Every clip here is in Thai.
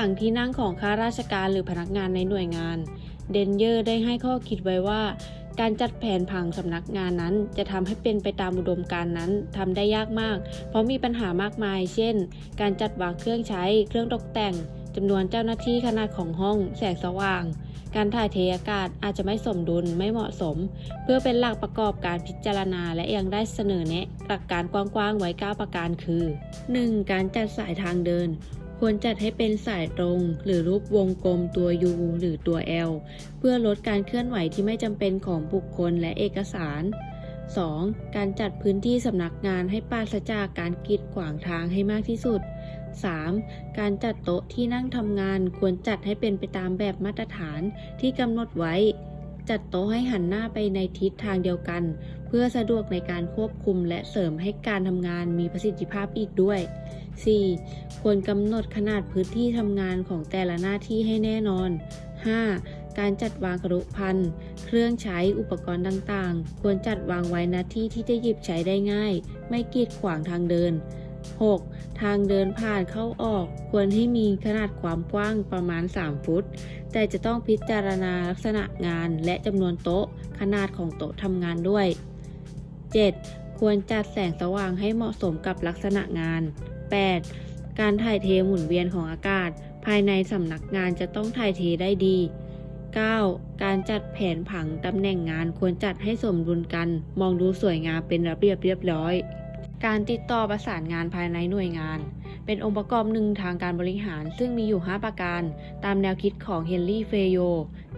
ขังที่นั่งของข้าราชการหรือพนักงานในหน่วยงาน เดนเยอร์ได้ให้ข้อคิดไว้ว่า การจัดแผนผังสำนักงานนั้น จะทำให้เป็นไปตามอุดมการณ์นั้นทำได้ยากมาก เพราะมีปัญหามากมาย เช่น การจัดวางเครื่องใช้ เครื่องตกแต่งจำนวนเจ้าหน้าที่ขนาดของห้อง แสงสว่าง การถ่ายเทอากาศอาจจะไม่สมดุลไม่เหมาะสม เพื่อเป็นหลักประกอบการพิจารณาและยังได้เสนอแนะหลักการกว้างๆไว้ 9 ประการคือ 1. การจัดสายทางเดิน ควรจัดให้เป็นสายตรง หรือรูปวงกลมตัว U หรือตัว L เพื่อลดการเคลื่อนไหวที่ไม่จำเป็นของบุคคลและเอกสาร 2. การจัดพื้นที่สำนักงานให้ปราศจากการกีดขวางทางให้มากที่สุด 3. การจัดโต๊ะที่นั่งทำงานควรจัดให้เป็นไปตามแบบมาตรฐานที่กำหนดไว้ จัดโต๊ะให้หันหน้าไปในทิศทางเดียวกัน เพื่อสะดวกในการควบคุมและเสริมให้การทำงานมีประสิทธิภาพอีกด้วย 4. ควรกำหนดขนาดพื้นที่ทำงานของแต่ละหน้าที่ให้แน่นอน 5. การจัดวางกรุพันธ์เครื่องใช้อุปกรณ์ต่างๆ ควรจัดวางไว้ณที่ที่จะหยิบใช้ได้ง่าย ไม่กีดขวางทางเดิน 6. ทางเดินผ่านเข้าออก ควรให้มีขนาดความกว้างประมาณ 3 ฟุต แต่จะต้องพิจารณาลักษณะงานและจำนวนโต๊ะ ขนาดของโต๊ะทำงานด้วย 7. ควรจัดแสงสว่างให้เหมาะสมกับลักษณะงาน 8. การถ่ายเทหมุนเวียนของอากาศ ภายในสำนักงานจะต้องถ่ายเทได้ดี 9. การจัดแผนผังตำแหน่งงานควรจัดให้สมดุลกัน มองดูสวยงามเป็นระเบียบเรียบร้อย การติดต่อประสานงานภายในหน่วยงาน เป็นองค์ประกอบหนึ่งทางการบริหารซึ่งมีอยู่ 5 ประการ ตามแนวคิดของเฮนรี่เฟโย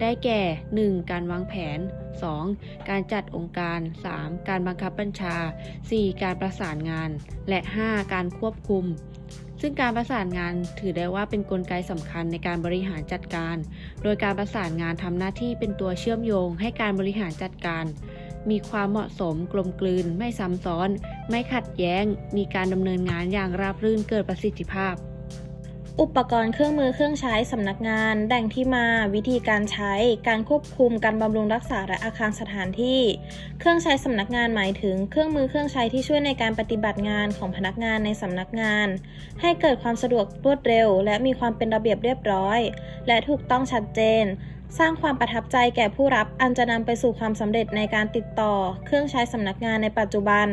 ได้แก่ 1. การวางแผน 2. การจัดองค์การ 3. การบังคับบัญชา 4. การประสานงาน และ 5. การควบคุม ซึ่งการประสานงานถือได้ว่าเป็นนกลไกสำคัญในการบริหารจัดการ โดยการประสานงานทำหน้าที่เป็นตัวเชื่อมโยงให้การบริหารจัดการ มีความเหมาะสมกลมกลืน ไม่ซ้ำซ้อน ไม่ขัดแย้ง มีการดำเนินงานอย่างราบรื่นเกิดประสิทธิภาพ อุปกรณ์เครื่องมือเครื่องใช้สำนักงาน แหล่งที่มา วิธีการใช้ การควบคุม การบำรุงรักษาและอาคารสถานที่ เครื่องใช้สำนักงานหมายถึง เครื่องมือเครื่องใช้ที่ช่วยในการปฏิบัติงานของพนักงานในสำนักงาน ให้เกิดความสะดวกรวดเร็ว และมีความเป็นระเบียบเรียบร้อย และถูกต้องชัดเจน สร้างความประทับใจแก่ผู้รับอันจะนำไปสู่ความสำเร็จในการติดต่อ เครื่องใช้สำนักงานในปัจจุบัน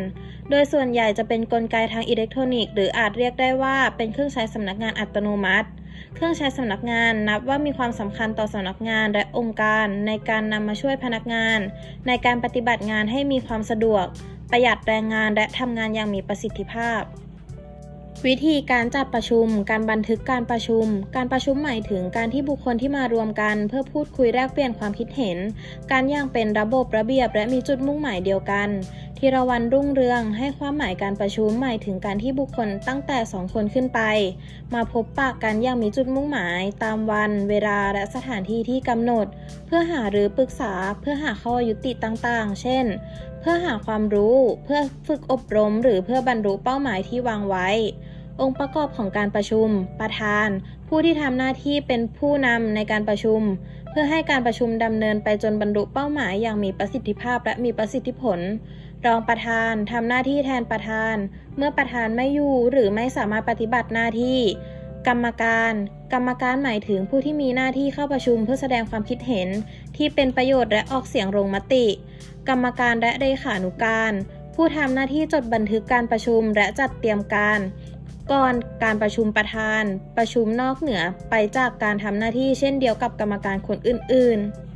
โดยส่วนใหญ่จะเป็นนกลไกทางอิเล็กทรอนิกส์หรืออาจเรียกได้ว่าเป็นเครื่องใช้สำนักงานอัตโนมัติ เครื่องใช้สำนักงานนับว่ามีความสำคัญต่อสำนักงานและองค์การ ในการนำมาช่วยพนักงาน ในการปฏิบัติงานให้มีความสะดวก ประหยัดแรงงานและทำงานอย่างมีประสิทธิภาพ วิธีการจัดประชุม การบันทึกการประชุม การประชุมหมายถึงการที่บุคคลที่มารวมกัน เพื่อพูดคุยแลกเปลี่ยนความคิดเห็น การย่างเป็นระบบระเบียบและมีจุดมุ่งหมายเดียวกันทีรวันรุ่งเรืองให้ความหมายการประชุมหมายถึงการที่บุคคลตั้งแต่ 2 คนขึ้นไป มาพบปะกันอย่างมีจุดมุ่งหมาย ตามวัน เวลาและสถานที่ที่กำหนด เพื่อหาหรือปรึกษาเพื่อหาข้อยุติต่างๆ เช่น เพื่อหาความรู้ เพื่อฝึกอบรม หรือเพื่อบรรลุเป้าหมายที่วางไว้ องค์ประกอบของการประชุม ประธาน ผู้ที่ทำหน้าที่เป็นผู้นำในการประชุม เพื่อให้การประชุมดำเนินไปจนบรรลุเป้าหมายอย่างมีประสิทธิภาพและมีประสิทธิผล รองประธานทำหน้าที่แทนประธาน เมื่อประธานไม่อยู่หรือไม่สามารถปฏิบัติหน้าที่ กรรมการ กรรมการหมายถึงผู้ที่มีหน้าที่เข้าประชุมเพื่อแสดงความคิดเห็น ที่เป็นประโยชน์และออกเสียงลงมติ กรรมการและเลขานุการผู้ทำหน้าที่จดบันทึกการประชุมและจัดเตรียมการ ก่อนการประชุมประธาน ประชุมนอกเหนือไปจากการทำหน้าที่เช่นเดียวกับกรรมการคนอื่น ๆ